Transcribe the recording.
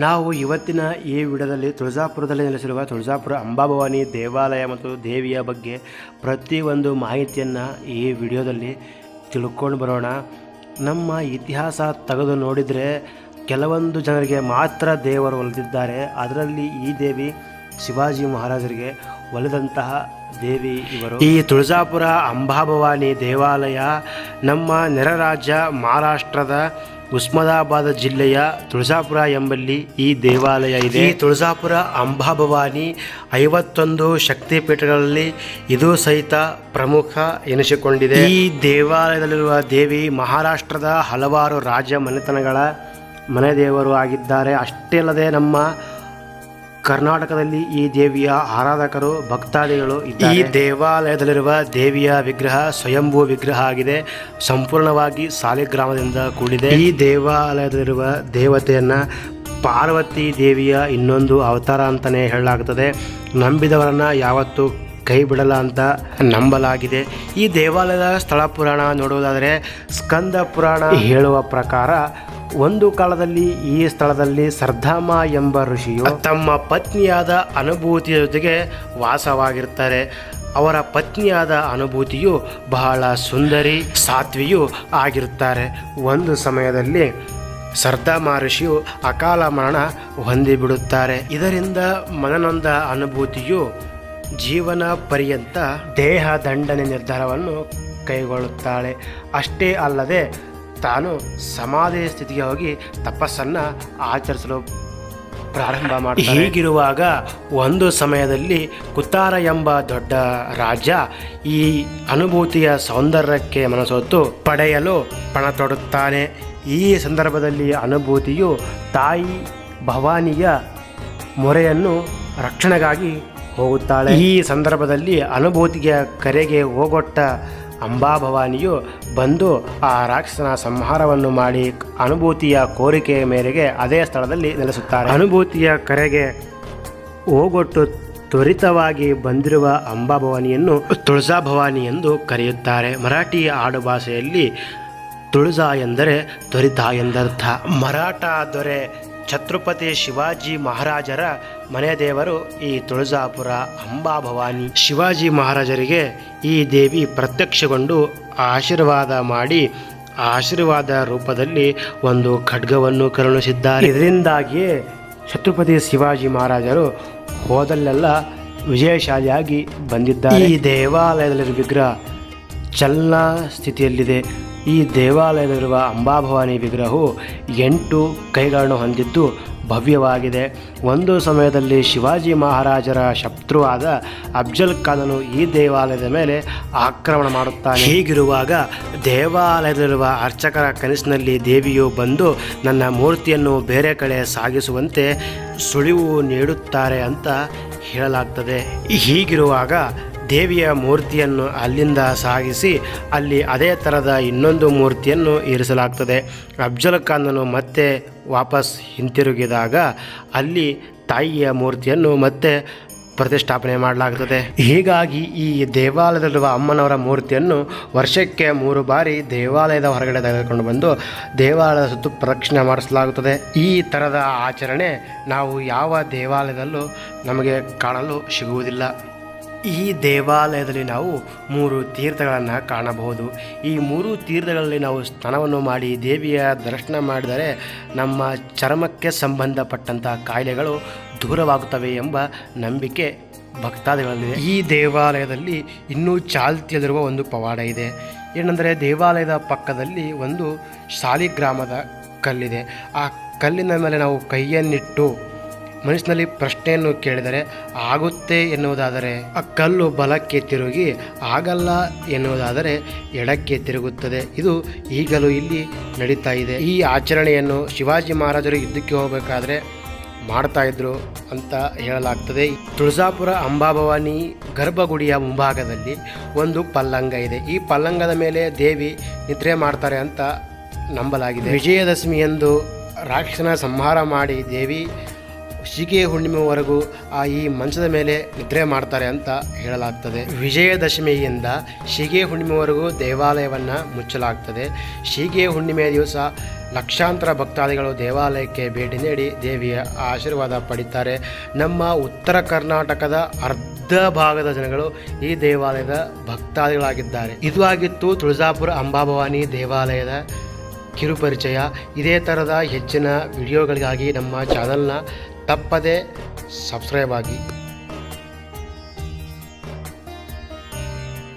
ನಾವು ಇವತ್ತಿನ ಈ ವಿಡಿಯೋದಲ್ಲಿ ತುಳಜಾಪುರದಲ್ಲಿ ನೆಲೆಸಿರುವ ತುಳಜಾಪುರ ಅಂಬಾಭವಾನಿ ದೇವಾಲಯ ಮತ್ತು ದೇವಿಯ ಬಗ್ಗೆ ಪ್ರತಿಯೊಂದು ಮಾಹಿತಿಯನ್ನು ಈ ವಿಡಿಯೋದಲ್ಲಿ ತಿಳ್ಕೊಂಡು ಬರೋಣ. ನಮ್ಮ ಇತಿಹಾಸ ತೆಗೆದು ನೋಡಿದರೆ ಕೆಲವೊಂದು ಜನರಿಗೆ ಮಾತ್ರ ದೇವರು ಒಲಿದಿದ್ದಾರೆ. ಅದರಲ್ಲಿ ಈ ದೇವಿ ಶಿವಾಜಿ ಮಹಾರಾಜರಿಗೆ ಒಲಿದಂತಹ ದೇವಿ ಇವರು. ಈ ತುಳಜಾಪುರ ಅಂಬಾಭವಾನಿ ದೇವಾಲಯ ನಮ್ಮ ನೆರ ರಾಜ್ಯ ಮಹಾರಾಷ್ಟ್ರದ ಉಸ್ಮಾನಾಬಾದ ಜಿಲ್ಲೆಯ ತುಳಜಾಪುರ ಎಂಬಲ್ಲಿ ಈ ದೇವಾಲಯ ಇದೆ. ಈ ತುಳಜಾಪುರ ಅಂಬಾಭವಾನಿ ಐವತ್ತೊಂದು ಶಕ್ತಿಪೀಠಗಳಲ್ಲಿ ಇದು ಸಹಿತ ಪ್ರಮುಖ ಎನಿಸಿಕೊಂಡಿದೆ. ಈ ದೇವಾಲಯದಲ್ಲಿರುವ ದೇವಿ ಮಹಾರಾಷ್ಟ್ರದ ಹಲವಾರು ರಾಜ್ಯ ಮನೆತನಗಳ ಮನೆ ದೇವರು ಆಗಿದ್ದಾರೆ. ಅಷ್ಟೇ ಅಲ್ಲದೆ ನಮ್ಮ ಕರ್ನಾಟಕದಲ್ಲಿ ಈ ದೇವಿಯ ಆರಾಧಕರು ಭಕ್ತಾದಿಗಳು. ಈ ದೇವಾಲಯದಲ್ಲಿರುವ ದೇವಿಯ ವಿಗ್ರಹ ಸ್ವಯಂಭೂ ವಿಗ್ರಹ ಆಗಿದೆ. ಸಂಪೂರ್ಣವಾಗಿ ಸಾಲಿಗ್ರಾಮದಿಂದ ಕೂಡಿದೆ. ಈ ದೇವಾಲಯದಲ್ಲಿರುವ ದೇವತೆಯನ್ನು ಪಾರ್ವತಿ ದೇವಿಯ ಇನ್ನೊಂದು ಅವತಾರ ಅಂತಲೇ ಹೇಳಲಾಗುತ್ತದೆ. ನಂಬಿದವರನ್ನ ಯಾವತ್ತೂ ಕೈ ಬಿಡಲ್ಲ ಅಂತ ನಂಬಲಾಗಿದೆ. ಈ ದೇವಾಲಯದ ಸ್ಥಳ ಪುರಾಣ ನೋಡುವುದಾದರೆ ಸ್ಕಂದ ಪುರಾಣ ಹೇಳುವ ಪ್ರಕಾರ ಒಂದು ಕಾಲದಲ್ಲಿ ಈ ಸ್ಥಳದಲ್ಲಿ ಸರ್ಧಾಮ ಎಂಬ ಋಷಿಯು ತಮ್ಮ ಪತ್ನಿಯಾದ ಅನುಭೂತಿಯ ಜೊತೆಗೆ ವಾಸವಾಗಿರ್ತಾರೆ ಅವರ ಪತ್ನಿಯಾದ ಅನುಭೂತಿಯು ಬಹಳ ಸುಂದರಿ, ಸಾತ್ವಿಯೂ ಆಗಿರುತ್ತಾರೆ. ಒಂದು ಸಮಯದಲ್ಲಿ ಸರ್ದಾ ಋಷಿಯು ಅಕಾಲ ಮರಣ ಹೊಂದಿಬಿಡುತ್ತಾರೆ. ಇದರಿಂದ ಮನನೊಂದ ಅನುಭೂತಿಯು ಜೀವನ ಪರ್ಯಂತ ದೇಹ ದಂಡನೆ ನಿರ್ಧಾರವನ್ನು ಕೈಗೊಳ್ಳುತ್ತಾಳೆ. ಅಷ್ಟೇ ಅಲ್ಲದೆ ತಾನು ಸಮಾಧಿಯ ಸ್ಥಿತಿಗೆ ಹೋಗಿ ತಪಸ್ಸನ್ನು ಆಚರಿಸಲು ಪ್ರಾರಂಭ ಮಾಡಿ ಹೀಗಿರುವಾಗ ಒಂದು ಸಮಯದಲ್ಲಿ ಕುತಾರ ಎಂಬ ದೊಡ್ಡ ರಾಜ ಈ ಅನುಭೂತಿಯ ಸೌಂದರ್ಯಕ್ಕೆ ಮನಸೊತ್ತು ಪಡೆಯಲು ಪಣ ತೊಡುತ್ತಾನೆ ಈ ಸಂದರ್ಭದಲ್ಲಿ ಅನುಭೂತಿಯು ತಾಯಿ ಭವಾನಿಯ ಮೊರೆಯನ್ನು ರಕ್ಷಣೆಗಾಗಿ ಹೋಗುತ್ತಾಳೆ. ಈ ಸಂದರ್ಭದಲ್ಲಿ ಅನುಭೂತಿಯ ಕರೆಗೆ ಹೋಗೊಟ್ಟ ಅಂಬಾಭವಾನಿಯು ಬಂದು ಆ ರಾಕ್ಷಸನ ಸಂಹಾರವನ್ನು ಮಾಡಿ ಅನುಭೂತಿಯ ಕೋರಿಕೆಯ ಮೇರೆಗೆ ಅದೇ ಸ್ಥಳದಲ್ಲಿ ನೆಲೆಸುತ್ತಾರೆ. ಅನುಭೂತಿಯ ಕರೆಗೆ ಹೋಗೊಟ್ಟು ತ್ವರಿತವಾಗಿ ಬಂದಿರುವ ಅಂಬಾಭವಾನಿಯನ್ನು ತುಳಜಾ ಭವಾನಿ ಎಂದು ಕರೆಯುತ್ತಾರೆ. ಮರಾಠಿ ಆಡುಭಾಷೆಯಲ್ಲಿ ತುಳಜಾ ಎಂದರೆ ತ್ವರಿತ ಎಂದರ್ಥ. ಮರಾಠ ದೊರೆ ಛತ್ರಪತಿ ಶಿವಾಜಿ ಮಹಾರಾಜರ ಮನೆ ದೇವರು ಈ ತುಳಜಾಪುರ ಅಂಬಾಭವಾನಿ ಶಿವಾಜಿ ಮಹಾರಾಜರಿಗೆ ಈ ದೇವಿ ಪ್ರತ್ಯಕ್ಷಗೊಂಡು ಆಶೀರ್ವಾದ ಮಾಡಿ ಆಶೀರ್ವಾದ ರೂಪದಲ್ಲಿ ಒಂದು ಖಡ್ಗವನ್ನು ಕರುಣಿಸಿದ್ದಾರೆ. ಇದರಿಂದಾಗಿಯೇ ಛತ್ರಪತಿ ಶಿವಾಜಿ ಮಹಾರಾಜರು ಹೋದಲ್ಲೆಲ್ಲ ವಿಜಯಶಾಲಿಯಾಗಿ ಬಂದಿದ್ದಾರೆ. ಈ ದೇವಾಲಯದಲ್ಲಿರುವ ವಿಗ್ರಹ ಚಲನಾ ಸ್ಥಿತಿಯಲ್ಲಿದೆ. ಈ ದೇವಾಲಯದಲ್ಲಿರುವ ಅಂಬಾಭವಾನಿ ವಿಗ್ರಹವು ಎಂಟು ಕೈಗಳನ್ನು ಹೊಂದಿದ್ದು ಭವ್ಯವಾಗಿದೆ. ಒಂದು ಸಮಯದಲ್ಲಿ ಶಿವಾಜಿ ಮಹಾರಾಜರ ಶತ್ರುವಾದ ಅಫ್ಜಲ್ ಖಾನನು ಈ ದೇವಾಲಯದ ಮೇಲೆ ಆಕ್ರಮಣ ಮಾಡುತ್ತಾನೆ. ಹೀಗಿರುವಾಗ ದೇವಾಲಯದಲ್ಲಿರುವ ಅರ್ಚಕರ ಕನಸಿನಲ್ಲಿ ದೇವಿಯು ಬಂದು ನನ್ನ ಮೂರ್ತಿಯನ್ನು ಬೇರೆ ಕಡೆ ಸಾಗಿಸುವಂತೆ ಸುಳಿವು ನೀಡುತ್ತಾರೆ ಅಂತ ಹೇಳಲಾಗ್ತದೆ. ಹೀಗಿರುವಾಗ ದೇವಿಯ ಮೂರ್ತಿಯನ್ನು ಅಲ್ಲಿಂದ ಸಾಗಿಸಿ ಅಲ್ಲಿ ಅದೇ ಥರದ ಇನ್ನೊಂದು ಮೂರ್ತಿಯನ್ನು ಇರಿಸಲಾಗ್ತದೆ. ಅಫ್ಜಲ್ ಖಾನನು ಮತ್ತೆ ವಾಪಸ್ ಹಿಂತಿರುಗಿದಾಗ ಅಲ್ಲಿ ತಾಯಿಯ ಮೂರ್ತಿಯನ್ನು ಮತ್ತೆ ಪ್ರತಿಷ್ಠಾಪನೆ ಮಾಡಲಾಗುತ್ತದೆ ಹೀಗಾಗಿ ಈ ದೇವಾಲಯದಲ್ಲಿರುವ ಅಮ್ಮನವರ ಮೂರ್ತಿಯನ್ನು ವರ್ಷಕ್ಕೆ ಮೂರು ಬಾರಿ ದೇವಾಲಯದ ಹೊರಗಡೆ ತೆಗೆದುಕೊಂಡು ಬಂದು ದೇವಾಲಯದ ಸುತ್ತು ಪ್ರದಕ್ಷಿಣೆ ಮಾಡಿಸಲಾಗುತ್ತದೆ. ಈ ಥರದ ಆಚರಣೆ ನಾವು ಯಾವ ದೇವಾಲಯದಲ್ಲೂ ನಮಗೆ ಕಾಣಲು ಸಿಗುವುದಿಲ್ಲ. ಈ ದೇವಾಲಯದಲ್ಲಿ ನಾವು ಮೂರು ತೀರ್ಥಗಳನ್ನು ಕಾಣಬಹುದು. ಈ ಮೂರು ತೀರ್ಥಗಳಲ್ಲಿ ನಾವು ಸ್ನಾನವನ್ನು ಮಾಡಿ ದೇವಿಯ ದರ್ಶನ ಮಾಡಿದರೆ ನಮ್ಮ ಚರ್ಮಕ್ಕೆ ಸಂಬಂಧಪಟ್ಟಂಥ ಕಾಯಿಲೆಗಳು ದೂರವಾಗುತ್ತವೆ ಎಂಬ ನಂಬಿಕೆ ಭಕ್ತಾದಿಗಳಲ್ಲಿದೆ. ಈ ದೇವಾಲಯದಲ್ಲಿ ಇನ್ನೂ ಚಾಲ್ತಿಯಲ್ಲಿರುವ ಒಂದು ಪವಾಡ ಇದೆ. ಏನೆಂದರೆ ದೇವಾಲಯದ ಪಕ್ಕದಲ್ಲಿ ಒಂದು ಶಾಲಿಗ್ರಾಮದ ಕಲ್ಲಿದೆ. ಆ ಕಲ್ಲಿನ ಮೇಲೆ ನಾವು ಕೈಯನ್ನಿಟ್ಟು ಮನಸ್ಸಿನಲ್ಲಿ ಪ್ರಶ್ನೆಯನ್ನು ಕೇಳಿದರೆ, ಆಗುತ್ತೆ ಎನ್ನುವುದಾದರೆ? ಆ ಕಲ್ಲು ಬಲಕ್ಕೆ ತಿರುಗಿ, ಆಗಲ್ಲ ಎನ್ನುವುದಾದರೆ ಎಡಕ್ಕೆ ತಿರುಗುತ್ತದೆ. ಇದು ಈಗಲೂ ಇಲ್ಲಿ ನಡೀತಾ ಇದೆ. ಈ ಆಚರಣೆಯನ್ನು ಶಿವಾಜಿ ಮಹಾರಾಜರು ಯುದ್ಧಕ್ಕೆ ಹೋಗಬೇಕಾದ್ರೆ ಮಾಡ್ತಾ ಇದ್ರು ಅಂತ ಹೇಳಲಾಗ್ತದೆ. ತುಳಜಾಪುರ ಅಂಬಾಭವಾನಿ ಗರ್ಭಗುಡಿಯ ಮುಂಭಾಗದಲ್ಲಿ ಒಂದು ಪಲ್ಲಂಗ ಇದೆ. ಈ ಪಲ್ಲಂಗದ ಮೇಲೆ ದೇವಿ ನಿದ್ರೆ ಮಾಡ್ತಾರೆ ಅಂತ ನಂಬಲಾಗಿದೆ. ವಿಜಯದಶಮಿ ಎಂದು ರಾಕ್ಷಸನ ಸಂಹಾರ ಮಾಡಿ ದೇವಿ ಶಿಗೆ ಹುಣ್ಣಿಮೆವರೆಗೂ ಆ ಈ ಮಂಚದ ಮೇಲೆ ನಿದ್ರೆ ಮಾಡ್ತಾರೆ ಅಂತ ಹೇಳಲಾಗ್ತದೆ. ವಿಜಯದಶಮಿಯಿಂದ ಶಿಗೆ ಹುಣ್ಣಿಮೆವರೆಗೂ ದೇವಾಲಯವನ್ನು ಮುಚ್ಚಲಾಗ್ತದೆ. ಶಿಗೆ ಹುಣ್ಣಿಮೆಯ ದಿವಸ ಲಕ್ಷಾಂತರ ಭಕ್ತಾದಿಗಳು ದೇವಾಲಯಕ್ಕೆ ಭೇಟಿ ನೀಡಿ ದೇವಿಯ ಆಶೀರ್ವಾದ ಪಡಿತಾರೆ. ನಮ್ಮ ಉತ್ತರ ಕರ್ನಾಟಕದ ಅರ್ಧ ಭಾಗದ ಜನಗಳು ಈ ದೇವಾಲಯದ ಭಕ್ತಾದಿಗಳಾಗಿದ್ದಾರೆ. ಇದು ಆಗಿತ್ತು ತುಳಜಾಪುರ ಅಂಬಾಭವಾನಿ ದೇವಾಲಯದ ಕಿರುಪರಿಚಯ. ಇದೇ ಥರದ ಹೆಚ್ಚಿನ ವಿಡಿಯೋಗಳಿಗಾಗಿ ನಮ್ಮ ಚಾನಲ್ನ ತಪ್ಪದೇ ಸಬ್ಸ್ಕ್ರೈಬ್ ಆಗಿ.